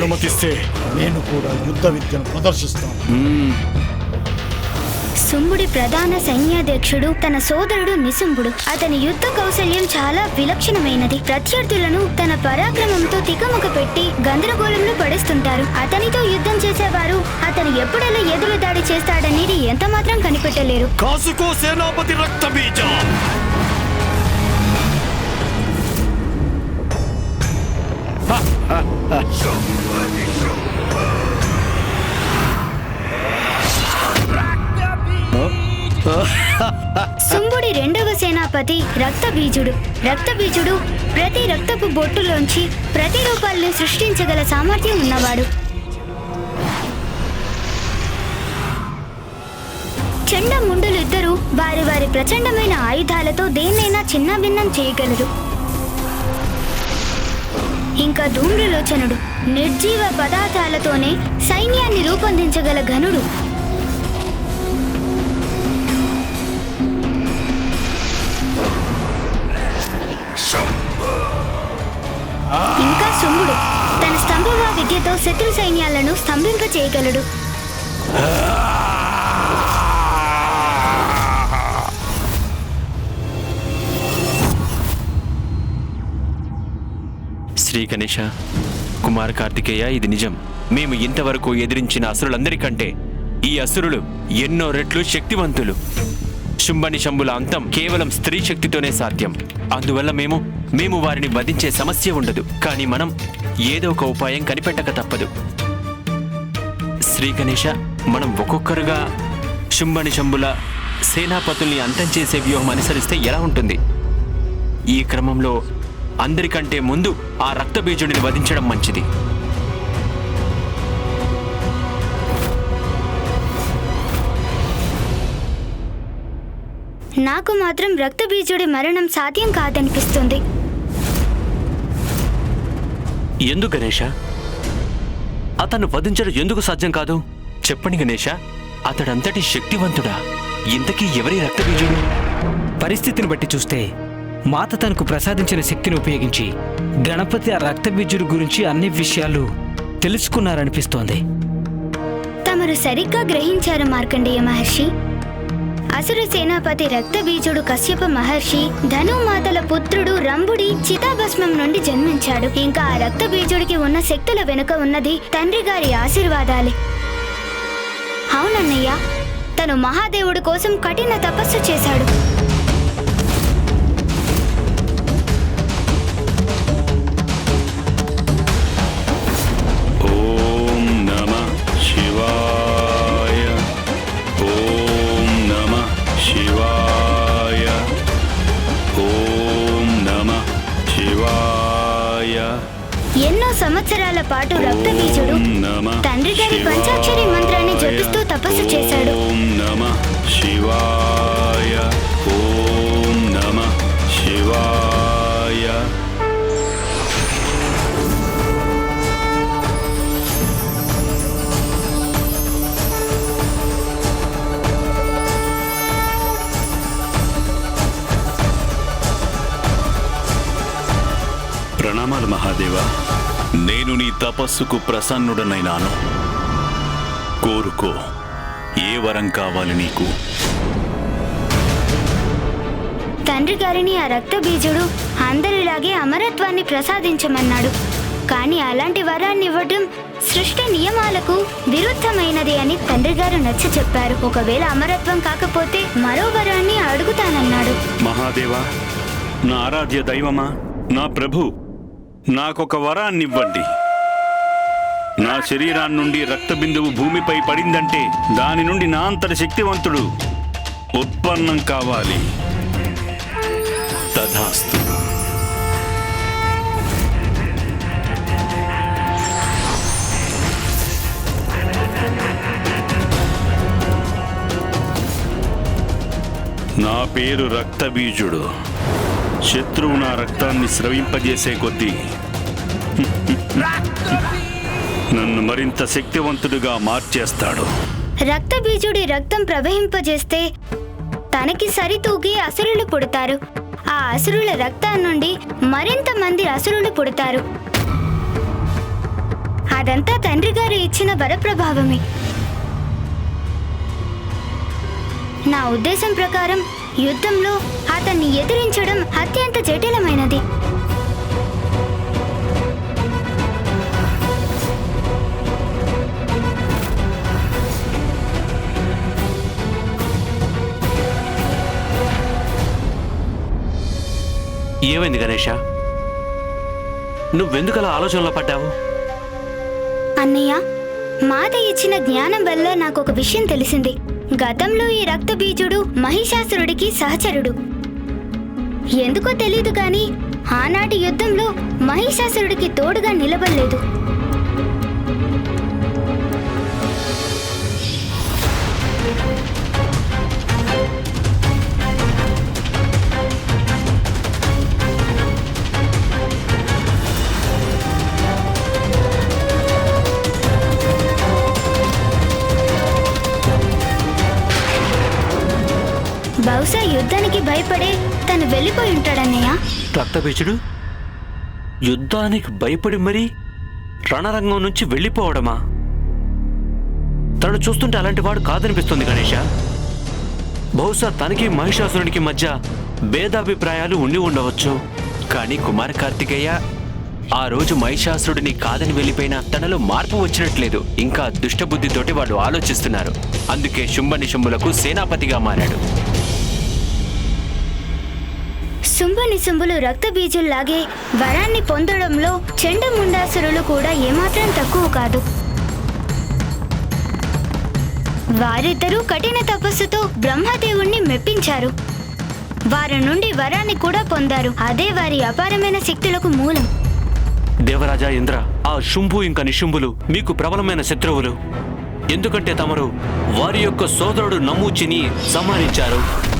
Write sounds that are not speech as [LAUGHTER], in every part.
అనుమతిస్తే నేను కూడా యుద్ధ విద్యను ప్రదర్శిస్తాను. శుంభుడి ప్రధాన సైన్యాధ్యక్షుడు తన సోదరుడు నిశుంభుడు అతని యుద్ధ కౌశల్యం చాలా విలక్షణమైనది. ప్రత్యర్థులను తన పరాక్రమంతో తికమక పెట్టి గందరగోళంలో పడేస్తుంటారు. అతనితో యుద్ధం చేసేవారు అతను ఎప్పుడెలా ఎదురు దాడి చేస్తాడనేది ఎంత మాత్రం కనిపెట్టలేరు. కాసుకో సేనాపతి రక్త శుంభుడి రెండవ సేనాపతి రక్తబీజుడు. రక్తబీజుడు ప్రతి రక్తపు బొట్టులోంచి ప్రతి రూపాలను సృష్టించగల సామర్థ్యం ఉన్నవాడు. చండ ముండులిద్దరూ వారి వారి ప్రచండమైన ఆయుధాలతో దేన్నైనా చిన్నభిన్నం చేయగలరు. ఇంకా ధూమ్రలోచనుడు నిర్జీవ పదార్థాలతోనే సైన్యాన్ని రూపొందించగల ఘనుడు. ఇంకా శుంభుడు తన స్తంభవ విద్యతో శత్రు సైన్యాలను స్తంభింప చేయగలడు శ్రీ గణేష కుమార్ కార్తికేయ ఇది నిజం. మేము ఇంతవరకు ఎదిరించిన అసురులందరికంటే ఈ అసురులు ఎన్నో రెట్లు శక్తివంతులు. శుంభని శంభుల అంతం కేవలం స్త్రీ శక్తితోనే సాధ్యం. అందువల్ల మేము మేము వారిని వధించే సమస్య ఉండదు. కానీ మనం ఏదో ఒక ఉపాయం కనిపెట్టక తప్పదు. శ్రీ గణేష మనం ఒక్కొక్కరుగా శుంభని శంభుల సేనాపతుల్ని అంతం చేసే వ్యూహం అనుసరిస్తే ఎలా ఉంటుంది? ఈ క్రమంలో అందరికంటే ముందు ఆ రక్తబీజుడిని వధించడం మంచిది. నాకు మాత్రం రక్తబీజుడి మరణం సాధ్యం కాదనిపిస్తుంది. ఎందుకు గణేష? అతను వధించడం ఎందుకు సాధ్యం కాదు? చెప్పండి గణేష అతడంతటి శక్తివంతుడా? ఇంతకీ ఎవరి రక్తబీజుడు? పరిస్థితిని బట్టి చూస్తే మాత తనకు ప్రసాదించిన శక్తిని ఉపయోగించి గణపతి ఆ రక్తబీజుడి గురించి అన్ని విషయాలు తెలుసుకున్నారనిపిస్తోంది. తమరు సరిగ్గా గ్రహించారు మార్కండేయ మహర్షి. అసురు సేనాపతి రక్తబీజుడు కశ్యప మహర్షి ధనుమాతల పుత్రుడు రంభుడి చితాభస్మం నుండి జన్మించాడు. ఇంకా ఆ రక్తబీజుడికి ఉన్న శక్తుల వెనుక ఉన్నది తండ్రి గారి ఆశీర్వాదాలే. అవునన్నయ్య తను మహాదేవుడి కోసం కఠిన తపస్సు చేశాడు. పాటు రక్తబీజుడు ఓం నమ తండ్రి గారి పంచాక్షరి మంత్రాన్ని జపిస్తూ తపస్సు చేశాడు. ఓం నమ శివాయ ఓం నమ శివాయ ప్రణామాలు మహాదేవా. నేను నీ తపస్సుకు ప్రసన్నుడనైనాను. కోరుకో ఏ వరం కావాలి నీకు? తండ్రి గారిని ఆ రక్తబీజుడు అందరిలాగే అమరత్వాన్ని ప్రసాదించమన్నాడు. కానీ అలాంటి వరాన్ని ఇవ్వడం సృష్టి నియమాలకు విరుద్ధమైనది అని తండ్రి గారు నచ్చ చెప్పారు. ఒకవేళ అమరత్వం కాకపోతే మరో వరాన్ని అడుగుతానన్నాడు. మహాదేవా నా ఆరాధ్య దైవమా నా ప్రభు నాకొక వరాన్నివ్వండి. నా శరీరాన్ని నుండి రక్తబిందువు భూమిపై పడిందంటే దాని నుండి నా అంతటి శక్తివంతుడు ఉత్పన్నం కావాలి. తథాస్తు. నా పేరు రక్తబీజుడు. శత్రువు నా రక్తాన్ని స్రవింపజేసే కొద్దీ నన్ను మరింత శక్తివంతుడిగా మార్చేస్తాడు. రక్తబీజుడి రక్తం ప్రవహింపజేస్తే తనకి సరితూగి అసురులు పుడతారు. ఆ అసురుల రక్తం నుండి మరింత మంది అసురులు పుడతారు. అదంతా తండ్రి గారు ఇచ్చిన వరప్రభావమే. నా ఉద్దేశం ప్రకారం యుద్ధంలో అతన్ని ఎదిరించడం అత్యంత జటిలమైనది. ఏమైంది గణేష? నువ్వెందుకు అలా ఆలోచనలో పడ్డావు? అన్నయ్య మాత ఇచ్చిన జ్ఞానం వల్ల నాకు ఒక విషయం తెలిసింది. గతంలో ఈ రక్తబీజుడు మహిషాసురుడికి సహచరుడు. ఎందుకో తెలీదు కానీ ఆనాటి యుద్ధంలో మహిషాసురుడికి తోడుగా నిలబడలేదు. బహుశా యుద్ధానికి భయపడే తను వెళ్ళిపోయి ఉంటాడన్నయ్య. రక్తబీజుడు యుద్ధానికి భయపడి మరీ రణరంగం నుంచి వెళ్ళిపోవడమా? తను చూస్తుంటే అలాంటి వాడు కాదనిపిస్తుంది గణేష. బహుశా తనకి మహిషాసురునికి మధ్య భేదాభిప్రాయాలు ఉండి ఉండవచ్చు. కానీ కుమార్ కార్తికేయ ఆ రోజు మహిషాసురుడిని కాదని వెళ్ళిపోయినా తనలో మార్పు వచ్చినట్లేదు. ఇంకా దుష్టబుద్ధితోటి వాళ్ళు ఆలోచిస్తున్నారు. అందుకే శుంభ నిశుంభులకు సేనాపతిగా మారాడు. శుంభ రక్త బీజుల్లాగే వరాన్ని పొందడంలో చెండముండాసురులు కూడా ఏమాత్రం తక్కువ కాదు. వారిద్దరూ కఠిన తపస్సుతో బ్రహ్మదేవుణ్ణి మెప్పించారు. వారి నుండి వరాన్ని కూడా పొందారు. అదే వారి అపారమైన శక్తులకు మూలం. దేవరాజా ఇంద్ర ఆ శుంభు ఇంకా నిశుంభులు మీకు ప్రబలమైన శత్రువులు. ఎందుకంటే తమరు వారి యొక్క సోదరుడు నమూచిని సంహరించారు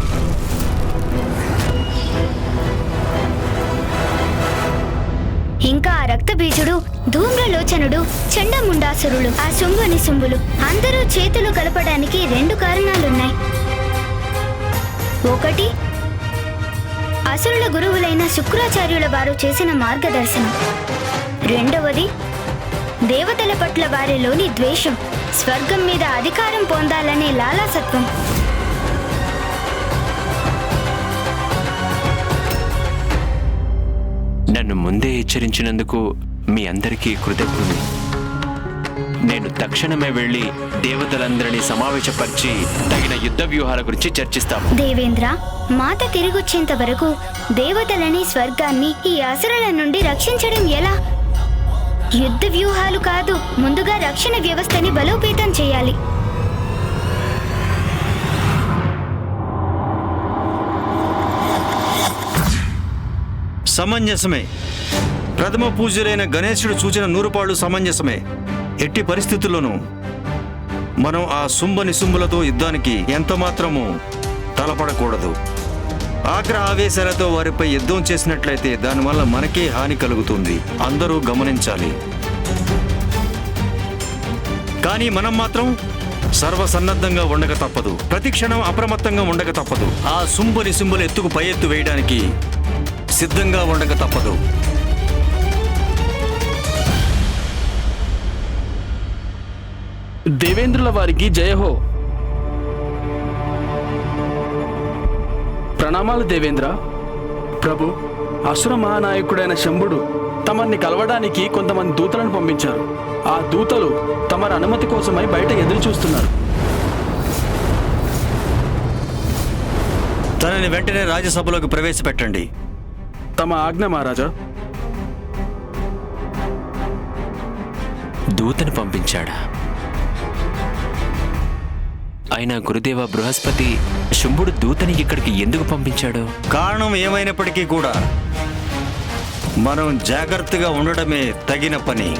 ఇంకా ఆ రక్తబీజుడు ధూమ్రలోచనుడు చండముండాసురులు ఆ శుంభుని శుంభులు అందరూ చేతులు కలపడానికి రెండు కారణాలున్నాయి. ఒకటి అసురుల గురువులైన శుక్రాచార్యుల వారు చేసిన మార్గదర్శనం. రెండవది దేవతల పట్ల వారిలోని ద్వేషం స్వర్గం మీద అధికారం పొందాలనే లాలాసత్వం. నన్ను ముందే హెచ్చరించినందుకు మీ అందరికీ కృతజ్ఞుని నేను తక్షణమే వెళ్ళి దేవతలందరినీ సమావేశపరిచి తగిన యుద్ధ వ్యూహాల గురించి చర్చిస్తాము దేవేంద్ర మాత తిరిగొచ్చేంత వరకు దేవతలని స్వర్గాన్ని ఈ అసురుల నుండి రక్షించడం ఎలా? యుద్ధ వ్యూహాలు కాదు ముందుగా రక్షణ వ్యవస్థని బలోపేతం చేయాలి. సమంజసమే. ప్రథమ పూజ్యులైన గణేశుడు సూచన నూరుపాళ్ళు సమంజసమే. ఎట్టి పరిస్థితుల్లోనూ మనం ఆ శుంభ నిశుంభులతో యుద్ధానికి ఎంత మాత్రము తలపడకూడదు. ఆగ్రహ ఆవేశాలతో వారిపై యుద్ధం చేసినట్లయితే దానివల్ల మనకే హాని కలుగుతుంది. అందరూ గమనించాలి. కానీ మనం మాత్రం సర్వసన్నద్ధంగా ఉండక తప్పదు. ప్రతి క్షణం అప్రమత్తంగా ఉండక తప్పదు. ఆ శుంభ నిశుంభుల ఎత్తుకు పై ఎత్తు వేయడానికి సిద్ధంగా ఉండక తప్పదు. దేవేంద్రుల వారికి జయహో ప్రణామాలు దేవేంద్ర. ప్రభు అసుర మహానాయకుడైన శంభుడు తమర్ని కలవడానికి కొంతమంది దూతలను పంపించారు. ఆ దూతలు తమరి అనుమతి కోసమై బయట ఎదురు చూస్తున్నారు తనని వెంటనే రాజ్యసభలోకి ప్రవేశపెట్టండి. తమ ఆజ్ఞ మహారాజా. దూతను పంపించాడా? అయినా గురుదేవ బృహస్పతి శుంభుడు దూతని ఇక్కడికి ఎందుకు పంపించాడు? కారణం ఏమైనప్పటికీ కూడా మనం జాగ్రత్తగా ఉండడమే తగిన పని.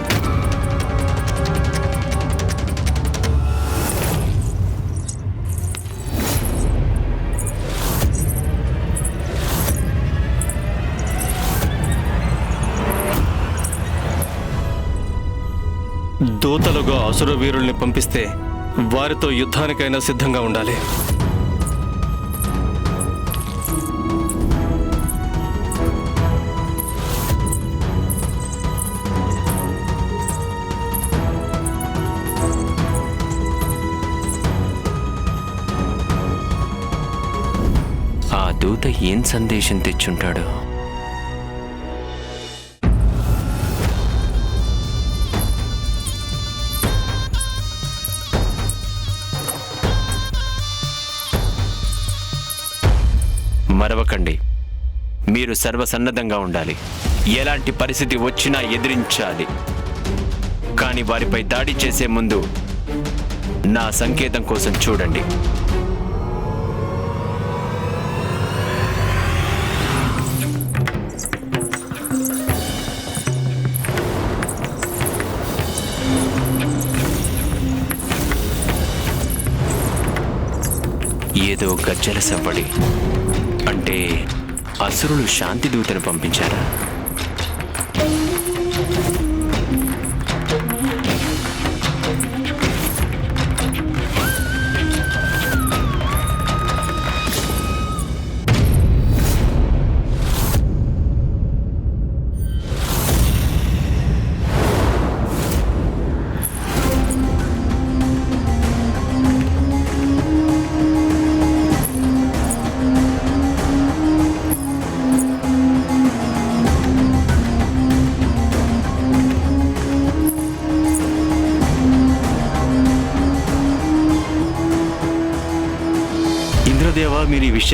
దూతలుగా అసుర వీరుల్ని పంపిస్తే వారితో యుద్ధానికైనా సిద్ధంగా ఉండాలి. ఆ దూత ఏం సందేశం తెచ్చుంటాడో? మరవకండి. మీరు సర్వసన్నద్ధంగా ఉండాలి. ఎలాంటి పరిస్థితి వచ్చినా ఎదిరించాలి. కానీ వారిపై దాడి చేసే ముందు నా సంకేతం కోసం చూడండి. ఏదో గజ్జల సవ్వడి అంటే అసురులు శాంతి దూతను పంపించారా?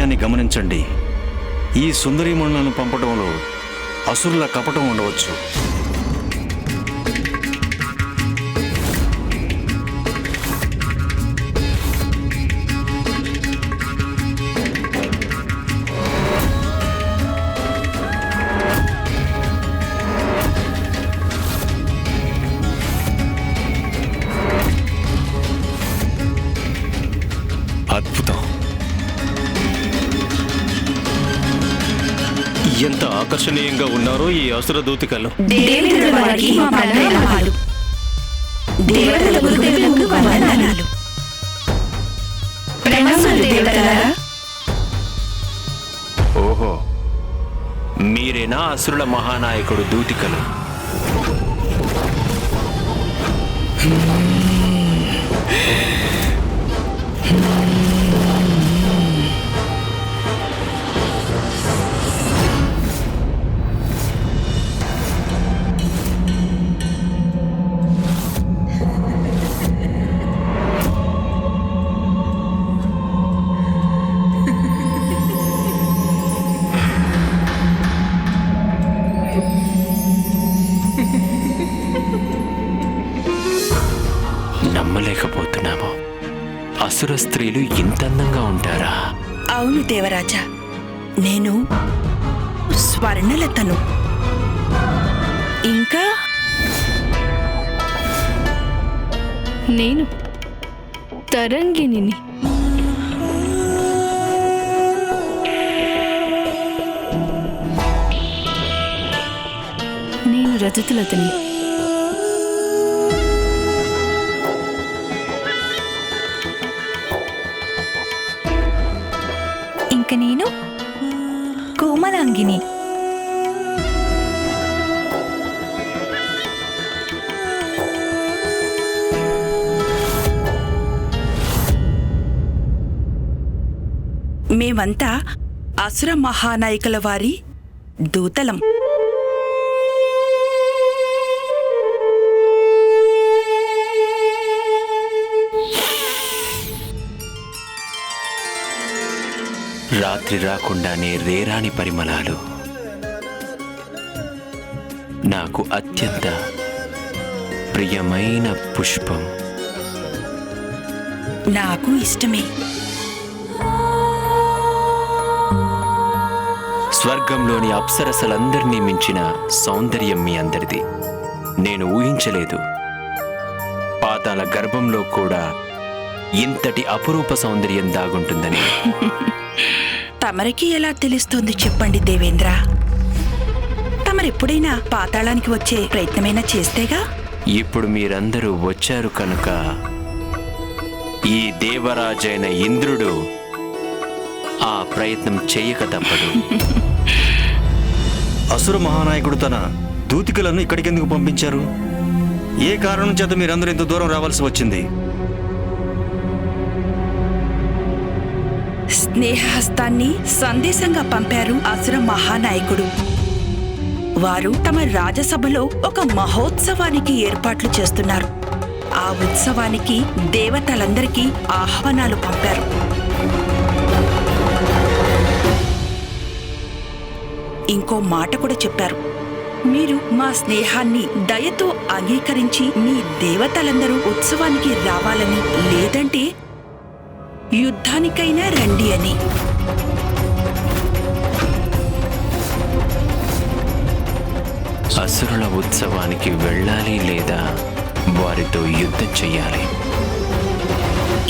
విషయాన్ని గమనించండి. ఈ సుందరీమణులను పంపడంలో అసురుల కపటం ఉండవచ్చు. ఆకర్షణీయంగా ఉన్నారో ఈ అసుర దూతికలు. దేవేంద్రుల వారికి మా ప్రణామాలు. దేవతల గురుదేవులకు వందనాలు. ప్రణామాలు దేవతలారా. ఓహో మీరేనా అసురుల మహానాయకుడు దూతికలు? నమ్మలేకపోతున్నాము అసుర స్త్రీలు ఇంత అందంగా ఉంటారా? అవును దేవరాజా. నేను స్వర్ణలతను. ఇంకా? నేను తరంగిణిని. నేను రజతులతని. కోమలాంగిని మేమంతా అసుర మహానాయకుల వారి దూతలం. రాత్రి రాకుండానే రేరాని పరిమళాలు నాకు అత్యంత ప్రియమైన పుష్పం. నాకు ఇష్టమే. స్వర్గంలోని అప్సరసలందరినీ మించిన సౌందర్యం మీ అందరిది. నేను ఊహించలేదు. పాతాల గర్భంలో కూడా ఇంతటి అపురూప సౌందర్యం దాగుంటుందని. [LAUGHS] తమరికి ఎలా తెలుస్తుంది చెప్పండి దేవేంద్ర? తమరెప్పుడైనా పాతాళానికి వచ్చే ప్రయత్నమైనా చేస్తేగా? ఇప్పుడు మీరందరూ వచ్చారు కనుక ఈ దేవరాజైన ఇంద్రుడు ఆ ప్రయత్నం చేయక తప్పదు. [LAUGHS] అసుర మహానాయకుడు తన దూతికలను ఇక్కడికెందుకు పంపించారు? ఏ కారణం చేత మీరందరూ ఇంత దూరం రావాల్సి వచ్చింది? స్నేహహస్తాన్ని సందేశంగా పంపారు అసుర మహానాయకుడు. వారు తమ రాజసభలో ఒక మహోత్సవానికి ఏర్పాట్లు చేస్తున్నారు. ఆ ఉత్సవానికి దేవతలందరికీ ఆహ్వానాలు పంపారు. ఇంకో మాట కూడా చెప్పారు. మీరు మా స్నేహాన్ని దయతో అంగీకరించి మీ దేవతలందరూ ఉత్సవానికి రావాలని లేదంటే యుద్ధానికైనా రండి అని. అసురుల ఉత్సవానికి వెళ్ళాలి లేదా వారితో యుద్ధం చెయ్యాలి?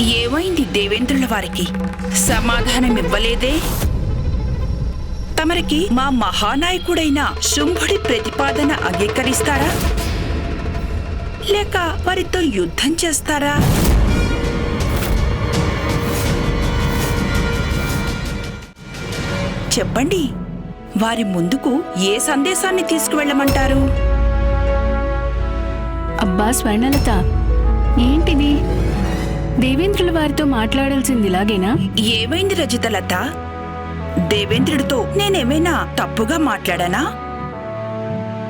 ఏమైంది దేవేంద్రుల వారికి? సమాధానం ఇవ్వలేదే? తమరికి మా మహానాయకుడైన శుంభుడి ప్రతిపాదన అంగీకరిస్తారా? లేక వారితో యుద్ధం చేస్తారా? చెప్పండి. వారి ముందుకు ఏ సందేశాన్ని తీసుకువెళ్ళమంటారు? అబ్బా స్వర్ణలత ఏంటిది? దేవేంద్రుల వారితో మాట్లాడాల్సింది ఇలాగేనా ఏమైంది రజితలత? దేవేంద్రుడితో నేనేమైనా తప్పుగా మాట్లాడానా?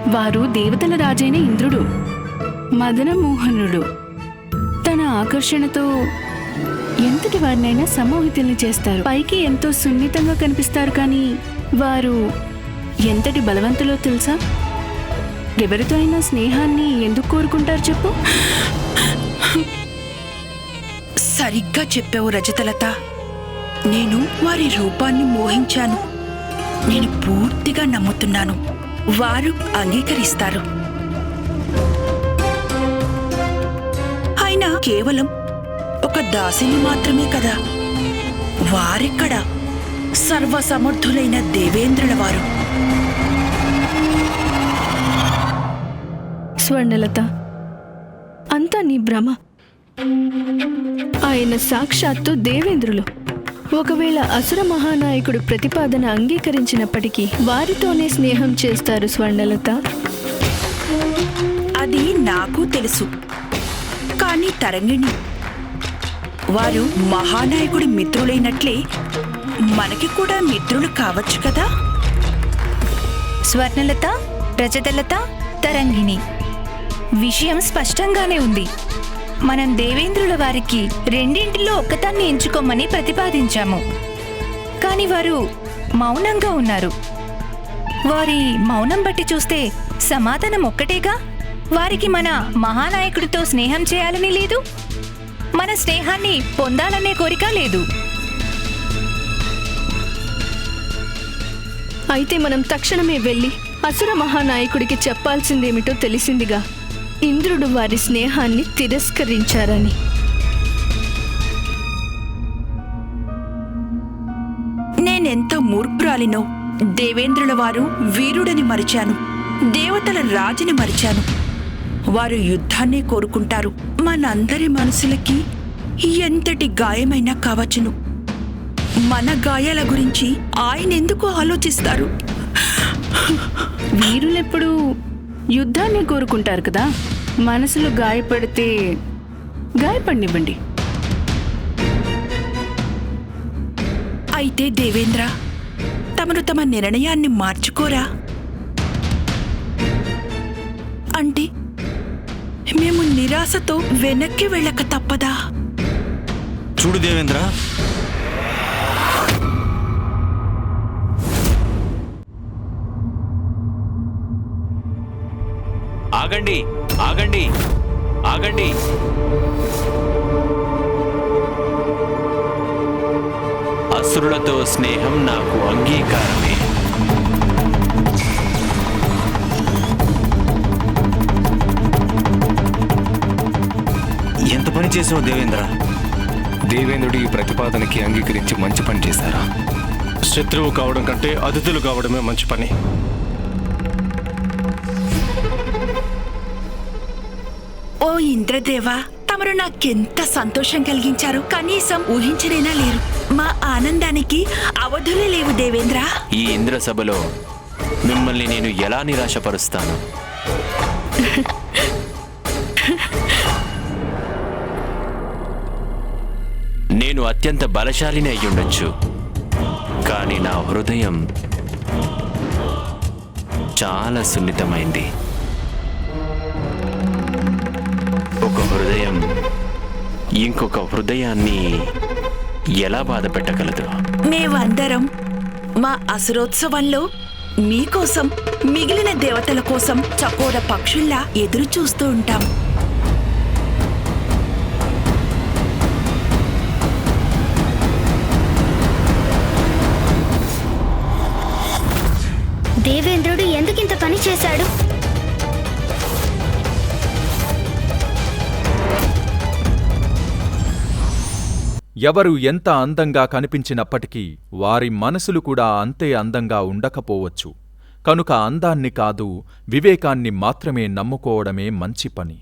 వారు దేవతల రాజైన ఇంద్రుడు మదనమోహనుడు తన ఆకర్షణతో ఎంతటి వారినైనా సమోహితుల్ని చేస్తారు. పైకి ఎంతో సున్నితంగా కనిపిస్తారు కానీ వారు ఎంతటి బలవంతులో తెలుసా? ఎవరితో అయినా స్నేహాన్ని ఎందుకు కోరుకుంటారు చెప్పు? సరిగ్గా చెప్పావు రజతలత. నేను వారి రూపాన్ని మోహించాను. నేను పూర్తిగా నమ్ముతున్నాను. వారు అంగీకరిస్తారు. అయినా కేవలం ఒక దాసిని మాత్రమే కదా. వారెక్కడ సర్వసమర్థులైన దేవేంద్రుల వారు స్వర్ణలత అంతా నీ భ్రమ. ఆయన సాక్షాత్తు దేవేంద్రులు. ఒకవేళ అసుర మహానాయకుడు ప్రతిపాదన అంగీకరించినప్పటికీ వారితోనే స్నేహం చేస్తారు స్వర్ణలత. అది నాకు తెలుసు. కానీ తరంగిణి వారు మహానాయకుడి మిత్రులైనట్లే మనకి కూడా మిత్రులు కావచ్చు కదా? స్వర్ణలత రజతలత తరంగిణి. విషయం స్పష్టంగానే ఉంది. మనం దేవేంద్రుల వారికి రెండింటిలో ఒక్కదాన్ని ఎంచుకోమని ప్రతిపాదించాము. కానీ వారు మౌనంగా ఉన్నారు. వారి మౌనం బట్టి చూస్తే సమాధానం ఒక్కటేగా? వారికి మన మహానాయకుడితో స్నేహం చేయాలని లేదు? మన స్నేహాన్ని పొందాలనే కోరిక లేదు. అయితే మనం తక్షణమే వెళ్ళి అసుర మహానాయకుడికి చెప్పాల్సిందేమిటో తెలిసిందిగా ఇంద్రుడు వారి స్నేహాన్ని తిరస్కరించారని. నేనెంత మూర్ఖురాలినో దేవేంద్రుల వారు వీరుడని మరిచాను దేవతల రాజుని మరిచాను. వారు యుద్ధాన్ని కోరుకుంటారు. మనందరి మనసులకి ఎంతటి గాయమైనా కావచ్చును. మన గాయాల గురించి ఆయన ఎందుకు ఆలోచిస్తారు? వీరులెప్పుడు యుద్ధాన్ని కోరుకుంటారు కదా? మనసులు గాయపడితే గాయపడినివ్వండి. అయితే దేవేంద్ర తమను తమ నిర్ణయాన్ని మార్చుకోరా? అంటే మేము నిరాశతో వెనక్కి వెళ్ళక తప్పదా? చూడు దేవేంద్ర. ఆగండి ఆగండి ఆగండి. అసురులతో స్నేహం నాకు అంగీకారమే. పని చేసావు దేవేంద్ర? దేవేంద్రుడు ఈ ప్రతిపాదనకి అంగీకరించి మంచి పని చేశారా? శత్రువు కావడం కంటే అతిథులు కావడమే మంచి పని. ఓ ఇంద్రదేవా తమరు నాకెంత సంతోషం కలిగించారు? కనీసం ఊహించలేనా లేరు. మా ఆనందానికి అవధులే లేవు దేవేంద్ర. ఈ ఇంద్ర సభలో మిమ్మల్ని నేను ఎలా నిరాశపరుస్తాను? అత్యంత బలశాలిని అయ్యుండొచ్చు. కానీ నా హృదయం చాలా సున్నితమైంది. ఒక హృదయం ఇంకొక హృదయాన్ని ఎలా బాధ పెట్టగలదు? మేమందరం మా అసురోత్సవంలో మీకోసం మిగిలిన దేవతల కోసం చకోర పక్షుల్లా ఎదురు చూస్తూ ఉంటాం. దేవేంద్రుడు ఎందుకింత పని చేశాడు? ఎవరు ఎంత అందంగా కనిపించినప్పటికీ వారి మనసులు కూడా అంతే అందంగా ఉండకపోవచ్చు. కనుక అందాన్ని కాదు వివేకాన్ని మాత్రమే నమ్ముకోవడమే మంచి పని.